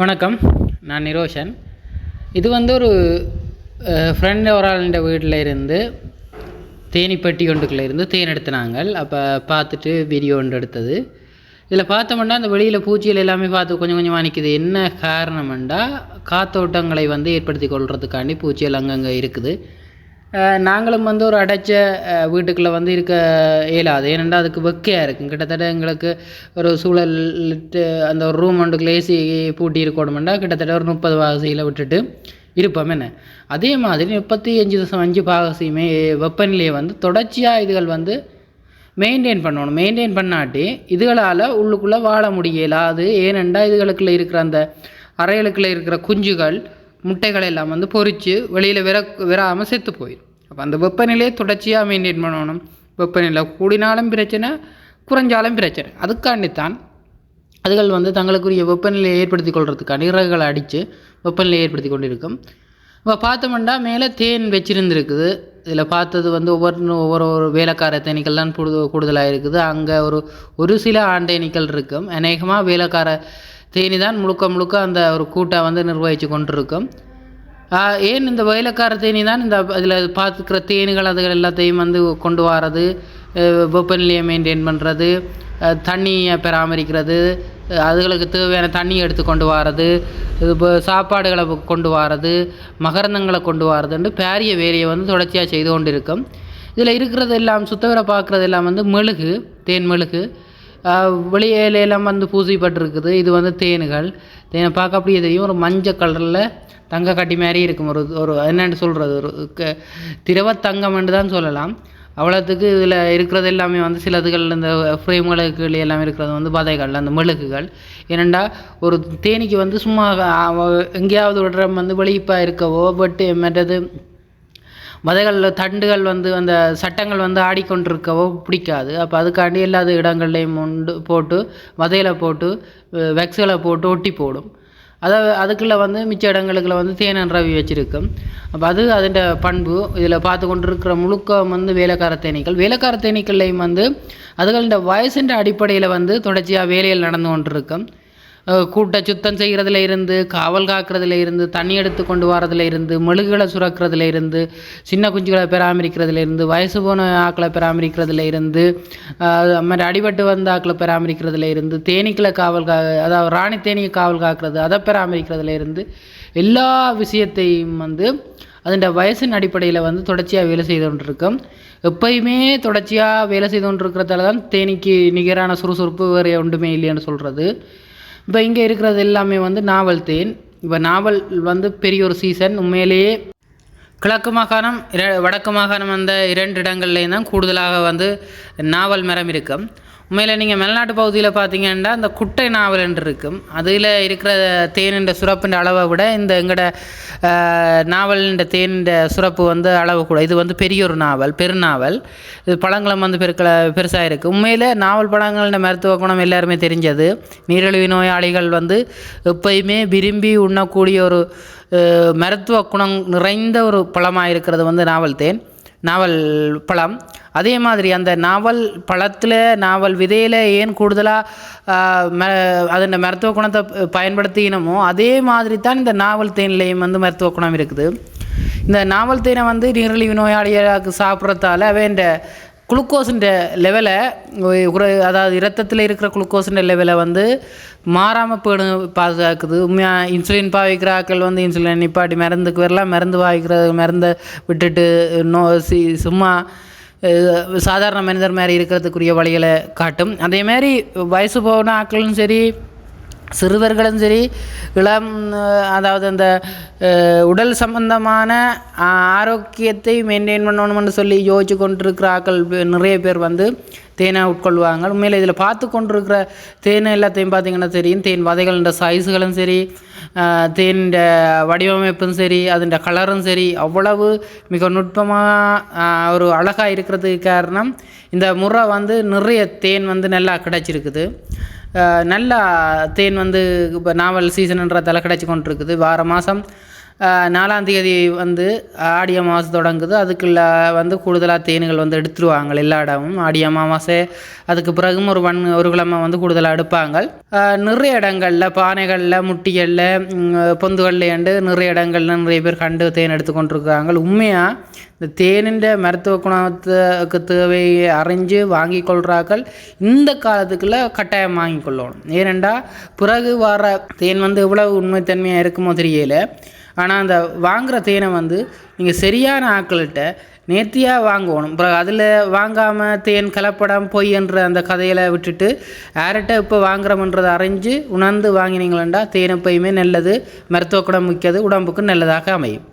வணக்கம். நான் நிரோஷன். இது வந்து ஒரு ஃப்ரெண்ட் ஒரு ஆளுடைய வீட்டில் இருந்து தேனீப்பெட்டி ஒன்றுக்குள்ள இருந்து தேன் எடுத்தினாங்க அப்போ பார்த்துட்டு வீடியோ ஒன்று எடுத்தது. இதில் பார்த்தோம்னா அந்த வெளியில் பூச்சிகள் எல்லாமே பார்த்து கொஞ்சம் கொஞ்சமாக நிற்கிது என்ன காரணம்ண்டா காத்தோட்டங்களை வந்து ஏற்படுத்தி கொள்கிறதுக்காண்டி பூச்சிகள் அங்கங்கே இருக்குது. நாங்களும் வந்து ஒரு அடைச்ச வீட்டுக்குள்ளே வந்து இருக்க இயலாது. ஏனென்றால் அதுக்கு வெக்கையாக இருக்கும். கிட்டத்தட்ட எங்களுக்கு ஒரு சூழல் அந்த ஒரு ரூம் ஒன்றுக்குள்ள ஏசி பூட்டி இருக்கணுமெண்டா கிட்டத்தட்ட ஒரு முப்பது வாசியில் விட்டுட்டு இருப்போம். என்ன? அதே மாதிரி முப்பத்தி அஞ்சு தசம் அஞ்சு பாகசியுமே வெப்பநிலையை வந்து தொடர்ச்சியாக இதுகள் வந்து மெயின்டைன் பண்ணணும். மெயின்டைன் பண்ணாட்டி இதுகளால் உள்ளுக்குள்ளே வாழ முடியலாது. ஏனெண்டா இதுகளுக்குள்ள இருக்கிற அந்த அறைகளுக்குள்ளே இருக்கிற குஞ்சுகள் முட்டைகளை எல்லாம் வந்து பொறித்து வெளியில் விர விராமல் செத்து போயிடும் அப்போ அந்த வெப்பநிலையை தொடர்ச்சியாக மெயின்டைன் பண்ணணும். வெப்பநிலை கூடினாலும் பிரச்சனை குறைஞ்சாலும் பிரச்சனை. அதுக்காண்டித்தான் அதுகள் வந்து தங்களுக்குரிய வெப்பநிலையை ஏற்படுத்தி கொள்றதுக்கான இறகுகளை அடித்து வெப்பநிலையை ஏற்படுத்தி கொண்டிருக்கும். இப்போ பார்த்தோம்னா மேலே தேன் வச்சிருந்துருக்குது. இதில் பார்த்தது வந்து ஒவ்வொரு ஒவ்வொரு ஒரு வேலைக்கார தேனீக்கள் தான் கூடுத கூடுதலாக இருக்குது அங்கே ஒரு ஒரு சில ஆண்டேனிக்கள் இருக்கும். அநேகமாக வேலைக்கார தேனி தான் முழுக்க முழுக்க அந்த ஒரு கூட்டை வந்து நிர்வகித்து கொண்டிருக்கும். ஏன் இந்த வேலைக்கார தேனி தான் இந்த அதில் பார்த்துக்கிற தேனீகள் அதுகள் எல்லாத்தையும் வந்து கொண்டு வர்றது வெப்பநிலையை மெயின்டைன் பண்ணுறது தண்ணியை பராமரிக்கிறது அதுகளுக்கு தேவையான தண்ணியை எடுத்து கொண்டு வர்றது இப்போ சாப்பாடுகளை கொண்டு வர்றது மகரந்தங்களை கொண்டு வரதுன்ட்டு பேரிய வேலையை வந்து தொடர்ச்சியாக செய்து கொண்டு இருக்கும் இதில் இருக்கிறது எல்லாம் சுத்தவரை பார்க்குறது எல்லாம் வந்து மெழுகு தேன் மெழுகு. ஆஹ் வெளியில எல்லாம் வந்து பூசிப்பட்டிருக்குது. இது வந்து தேனுகள். தேனை பார்க்க அப்படியே தெரியும். ஒரு மஞ்சள் கலரில் தங்க கட்டி மாதிரி இருக்கும். ஒரு ஒரு என்னென்னு சொல்கிறது ஒரு க திரவ தங்கம்னு தான் சொல்லலாம். அவ்வளோத்துக்கு இதில் இருக்கிறது எல்லாமே வந்து சிலதுகள் இந்த ஃப்ரேம்களுக்கு எல்லாம் இருக்கிறது வந்து பதைகள் அந்த மெழுகுகள். ஏனெண்டா ஒரு தேனீக்கு வந்து சும்மா எங்கேயாவது விடுற வந்து வெளிப்பாக இருக்கவோ பட்டு மற்றது வதைகளில் தண்டுகள் வந்து அந்த சட்டங்கள் வந்து ஆடிக்கொண்டிருக்கவோ பிடிக்காது. அப்போ அதுக்காண்டி எல்லா இடங்கள்லையும் உண்டு போட்டு வதையில் போட்டு வெக்ஸுகளை போட்டு ஒட்டி போடும். அதை அதுக்குள்ளே வந்து மிச்ச இடங்களுக்குள்ள வந்து தேனன் ரவி வச்சுருக்கும். அப்போ அது அதுண்ட பண்பு. இதில் பார்த்து கொண்டிருக்கிற முழுக்க வந்து வேலைக்கார தேனீக்கள். வேலைக்கார தேனீக்கள்லையும் வந்து அதுகளோட வயசுன்ற அடிப்படையில் வந்து தொடர்ச்சியாக வேலைகள் நடந்து கொண்டிருக்கும். கூட்ட சுத்தம் செய்கிறதுல இருந்து காவல் காக்கிறதுல இருந்து தண்ணி எடுத்து கொண்டு வரதுல இருந்து மெழுகுகளை சுரக்கிறதுல இருந்து சின்ன குஞ்சுகளை பராமரிக்கிறதுல இருந்து வயசு போன ஆக்களை பராமரிக்கிறதுல இருந்து மாதிரி அடிபட்டு வந்த ஆக்களை பராமரிக்கிறதுல இருந்து தேனீக்களை காவல் கா அதாவது ராணி தேனியை காவல் காக்கிறது அதை பராமரிக்கிறதுல இருந்து எல்லா விஷயத்தையும் வந்து அதன் வயசின் அடிப்படையில் வந்து தொடர்ச்சியாக வேலை செய்து கொண்டிருக்கும். எப்பயுமே தொடர்ச்சியாக வேலை செய்து கொண்டிருக்கிறதால தான் தேனிக்கு நிகரான சுறுசுறுப்பு வேறு ஒன்றுமே இல்லைன்னு சொல்கிறது இப்போ இங்கே இருக்கிறது எல்லாமே வந்து நாவல் தேன். இப்போ நாவல் வந்து பெரிய ஒரு சீசன் உண்மையிலேயே கிழக்கு மாகாணம் இர வடக்கு மாகாணம் அந்த இரண்டு இடங்கள்லேயும் தான் கூடுதலாக வந்து நாவல் மரம் இருக்கும் உண்மையில் நீங்கள் மேல்நாட்டு பகுதியில் பார்த்தீங்கன்னா அந்த குட்டை நாவல் என்று இருக்கும். அதில் இருக்கிற தேனின்ற சுரப்புன்ற அளவை விட இந்த எங்களோட நாவலின்ற தேனின்ற சுரப்பு வந்து அளவு கூட. இது வந்து பெரிய ஒரு நாவல் பெருநாவல். இது பழங்களும் வந்து பெருக்கல பெருசாக இருக்குது உண்மையில் நாவல் பழங்களோட மருத்துவ குணம் எல்லாருமே தெரிஞ்சது. நீரிழிவு நோயாளிகள் வந்து எப்பயுமே விரும்பி உண்ணக்கூடிய ஒரு மருத்துவ குணம் நிறைந்த ஒரு பழமாக இருக்கிறது வந்து நாவல் தேன். நாவல் பழம். அதே மாதிரி அந்த நாவல் பழத்தில் நாவல் விதையில் ஏன் கூடுதலாக ம அதன் மருத்துவ குணத்தை பயன்படுத்தினமோ அதே மாதிரி தான் இந்த நாவல் தேனிலையும் வந்து மருத்துவ குணம் இருக்குது. இந்த நாவல் தேனை வந்து நீரிழிவு நோயாளிகளுக்கு சாப்பிட்றதால அவன் குளுக்கோஸுன்ற லெவலை அதாவது இரத்தத்தில் இருக்கிற குளுக்கோஸுன்ற லெவலை வந்து மாறாமல் பேணு பாதுகாக்குது. உண்மையாக இன்சுலின் பாவிக்கிற ஆட்கள் வந்து இன்சுலின் நிப்பாட்டி மருந்துக்கு வரலாம். மருந்து பாவிக்கிற மருந்தை விட்டுட்டு நோ சி சும்மா சாதாரண மனிதர் மாதிரி இருக்கிறதுக்குரிய வழிகளை காட்டும். அதே மாதிரி வயசு போன ஆட்களும் சரி சிறுவர்களும் சரி இளம் அதாவது அந்த உடல் சம்பந்தமான ஆரோக்கியத்தை மெயின்டைன் பண்ணணும்னு சொல்லி யோசிச்சு கொண்டிருக்கிறார்கள் நிறைய பேர் வந்து. தேனை உட்கொள்வாங்க. உண்மையில் இதில் பார்த்து கொண்டிருக்கிற தேனை எல்லாத்தையும் பார்த்தீங்கன்னா தெரியும் தேன் வதைகளோட சைஸுகளும் சரி அஹ், வடிவமைப்பும் சரி அதோட கலரும் சரி அவ்வளவு மிக நுட்பமாக ஒரு அழகாக இருக்கிறதுக்கு காரணம் இந்த முறை வந்து நிறைய தேன் வந்து நல்லா கிடச்சிருக்குது. நல்லா தேன் வந்து இப்போ நாவல் சீசனுன்றதால கிடச்சி கொண்டிருக்குது. வார மாதம் நாலாம் தேதி வந்து ஆடி அமாவாசை தொடங்குது. அதுக்குள்ள வந்து கூடுதலாக தேன்கள் வந்து எடுத்துருவாங்க எல்லா இடமும். ஆடி அமாவாசை அதுக்கு பிறகும் ஒரு ஒன் ஒரு கிழமை வந்து கூடுதலாக எடுப்பாங்க. நிறைய இடங்களில் பானைகளில் முட்டிகளில் பொந்துகள்லேண்டு நிறைய இடங்கள்ல நிறைய பேர் கண்டு தேன் எடுத்து கொண்டிருக்காங்க உண்மையாக இந்த தேனின்ற மருத்துவ குணத்துக்கு தேவையை அறிஞ்சு வாங்கி கொள்கிறார்கள் இந்த காலத்துக்குள்ளே கட்டாயம் வாங்கி கொள்ளணும். ஏனென்றால் பிறகு வர தேன் வந்து எவ்வளவு உண்மைத்தன்மையாக இருக்குமோ தெரியல. ஆனால் அந்த வாங்குகிற தேனை வந்து நீங்கள் சரியான ஆட்கள்கிட்ட நேர்த்தியாக வாங்கணும். அப்புறம் அதில் வாங்காமல் தேன் கலப்படம் பொய் என்ற அந்த கதையில் விட்டுட்டு யார்கிட்ட இப்போ வாங்குறோம்ன்றதை அறிஞ்சு உணர்ந்து வாங்கினீங்களா தேன் எப்பயுமே நல்லது மருத்துவ குணம் மிக்கது உடம்புக்கு நல்லதாக அமையும்.